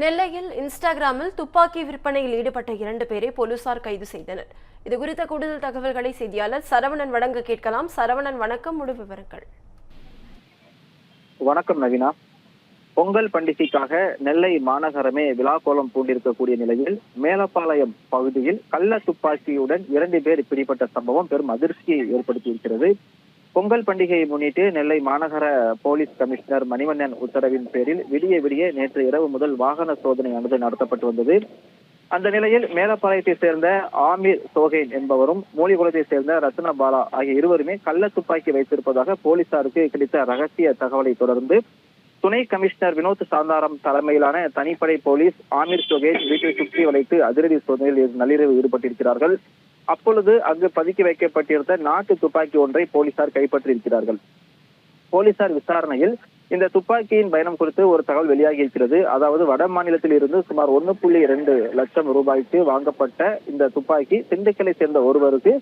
நெல்லையில் இன்ஸ்டாகிராமில் துப்பாக்கி விற்பனையில் ஈடுபட்ட இரண்டு பேரை போலீசார் கைது செய்தனர். இது குறித்த கூடுதல் தகவல்களை செய்தியாளர் சரவணன் வழங்க கேட்கலாம். சரவணன் வணக்கம். முழு விவரங்கள். வணக்கம் நவீனா. பொங்கல் பண்டிகைக்காக நெல்லை மாநகரமே விழாக்கோலம் பூண்டிருக்கக்கூடிய நிலையில் மேலப்பாளையம் பகுதியில் கள்ள துப்பாக்கியுடன் இரண்டு பேர் பிடிபட்ட சம்பவம் பெரும் அதிர்ச்சியை ஏற்படுத்தியிருக்கிறது. பொங்கல் பண்டிகையை முன்னிட்டு நெல்லை மாநகர போலீஸ் கமிஷனர் மணிவண்ணன் உத்தரவின் பேரில் விடிய விடிய நேற்று இரவு முதல் வாகன சோதனையானது நடத்தப்பட்டு வந்தது. அந்த நிலையில் மேலப்பாளையத்தை சேர்ந்த ஆமீர் சோகைன் என்பவரும் மூலிகுளத்தை சேர்ந்த ரத்ன பாலா ஆகிய இருவருமே கள்ள துப்பாக்கி வைத்திருப்பதாக போலீசாருக்கு கிடைத்த ரகசிய தகவலை தொடர்ந்து துணை கமிஷனர் வினோத் சாந்தாரம் தலைமையிலான தனிப்படை போலீஸ் ஆமீர் சோகேஜ் வீட்டை சுற்றி வளைத்து அதிரடி சோதனையில் நள்ளிரவு ஈடுபட்டிருக்கிறார்கள். அப்பொழுது அங்கு பதுக்கி வைக்கப்பட்டிருந்த நாட்டு துப்பாக்கி ஒன்றை போலீசார் கைப்பற்றியிருக்கிறார்கள். போலீசார் விசாரணையில் இந்த துப்பாக்கியின் பயணம் குறித்து ஒரு தகவல் வெளியாகி இருக்கிறது அதாவது வட மாநிலத்தில் இருந்து சுமார் ஒன்னு புள்ளி இரண்டு லட்சம் ரூபாய்க்கு வாங்கப்பட்ட இந்த துப்பாக்கி திண்டுக்கலை சேர்ந்த ஒருவருக்கு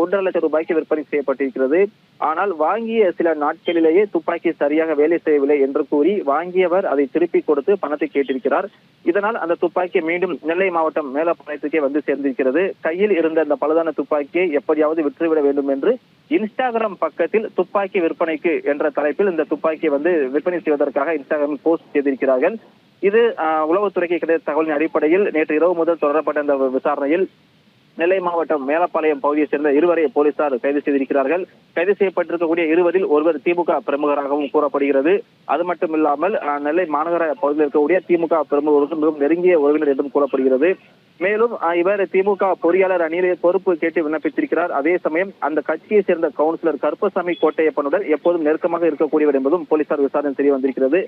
ஒன்றரை லட்சம் ரூபாய்க்கு விற்பனை செய்யப்பட்டிருக்கிறது. ஆனால் வாங்கிய சில நாட்களிலேயே துப்பாக்கி சரியாக வேலை செய்யவில்லை என்று கூறி வாங்கியவர் அதை திருப்பி கொடுத்து பணத்தை கேட்டிருக்கிறார். இதனால் அந்த துப்பாக்கி மீண்டும் நெல்லை மாவட்டம் மேலப்பாளையத்துக்கே வந்து சேர்ந்திருக்கிறது. கையில் இருந்த அந்த பழுதான துப்பாக்கியை எப்படியாவது விற்றுவிட வேண்டும் என்று இன்ஸ்டாகிராம் பக்கத்தில் துப்பாக்கி விற்பனைக்கு என்ற தலைப்பில் இந்த துப்பாக்கியை வந்து விற்பனை செய்வதற்காக இன்ஸ்டாகிராமில் போஸ்ட் செய்திருக்கிறார்கள். இது உளவுத்துறைக்கு கிடைத்த தகவலின் அடிப்படையில் நேற்று இரவு முதல் தொடரப்பட்ட அந்த விசாரணையில் நெல்லை மாவட்டம் மேலப்பாளையம் பகுதியைச் சேர்ந்த இருவரை போலீசார் கைது செய்திருக்கிறார்கள். கைது செய்யப்பட்டிருக்கக்கூடிய இருவரில் ஒருவர் திமுக பிரமுகராகவும் கூறப்படுகிறது. அது மட்டும் இல்லாமல் நெல்லை மாநகர பகுதியில் இருக்கக்கூடிய திமுக பிரமுகர்களுக்கு மிகவும் நெருங்கிய உறவினர் என்றும் கூறப்படுகிறது. மேலும் இவர் திமுக பொறியாளர் அணியிலே பொறுப்பு கேட்டு விண்ணப்பித்திருக்கிறார். அதே சமயம் அந்த கட்சியை சேர்ந்த கவுன்சிலர் கருப்பசாமி கோட்டையப்பனுடன் எப்போதும் நெருக்கமாக இருக்கக்கூடியவர் என்பதும் போலீசார் விசாரணை தெரிய வந்திருக்கிறது.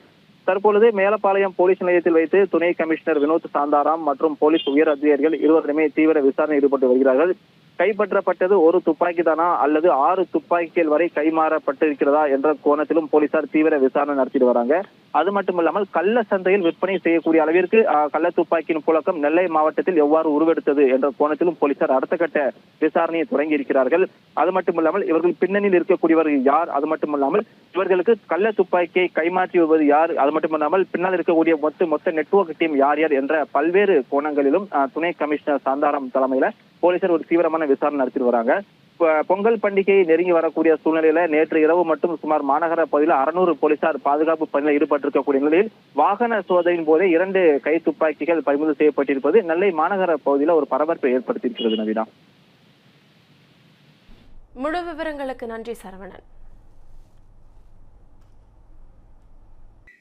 தற்பொழுது மேலப்பாளையம் போலீஸ் நிலையத்தில் வைத்து துணை கமிஷனர் வினோத் சாந்தாராம் மற்றும் போலீஸ் உயர் அதிகாரிகள் இருவருமே தீவிர விசாரணை ஈடுபட்டு வருகிறார்கள். கைப்பற்றப்பட்டது ஒரு துப்பாக்கி தானா அல்லது ஆறு துப்பாக்கிகள் வரை கைமாறப்பட்டிருக்கிறதா என்ற கோணத்திலும் போலீசார் தீவிர விசாரணை நடத்திட்டு வராங்க. அது மட்டும் இல்லாமல் கள்ள சந்தையில் விற்பனை செய்யக்கூடிய அளவிற்கு கள்ள துப்பாக்கியின் புழக்கம் நெல்லை மாவட்டத்தில் எவ்வாறு உருவெடுத்தது என்ற கோணத்திலும் போலீசார் அடுத்த கட்ட விசாரணையை தொடங்கி இருக்கிறார்கள். அது மட்டும் இல்லாமல் இவர்கள் பின்னணியில் இருக்கக்கூடியவர்கள் யார்? அது மட்டும் இல்லாமல் இவர்களுக்கு கள்ள துப்பாக்கியை கைமாற்றி வருவது யார்? அது மட்டும் இல்லாமல் பின்னால் இருக்கக்கூடிய மொத்த மொத்த நெட்வொர்க் டீம் யார் யார் என்ற பல்வேறு கோணங்களிலும் ஆஹ், துணை கமிஷனர் சாந்தாரம் தலைமையில போலீசார் ஒரு தீவிரமான விசாரணை நடத்திட்டு வராங்க. பொங்கல் பண்டிகை நெருங்கி வரக்கூடிய சூழ்நிலையில நேற்று இரவு மட்டும் சுமார் மாநகர பகுதியில் அறுநூறு போலீசார் பாதுகாப்பு பணியில் ஈடுபட்டிருக்கக்கூடிய நிலையில் வாகன சோதனையின் போதே இரண்டு கை துப்பாக்கிகள் பறிமுதல் செய்யப்பட்டிருப்பது நெல்லை மாநகர பகுதியில் ஒரு பரபரப்பை ஏற்படுத்தியிருக்கிறது நவீனா. முழு விவரங்களுக்கு நன்றி சரவணன்.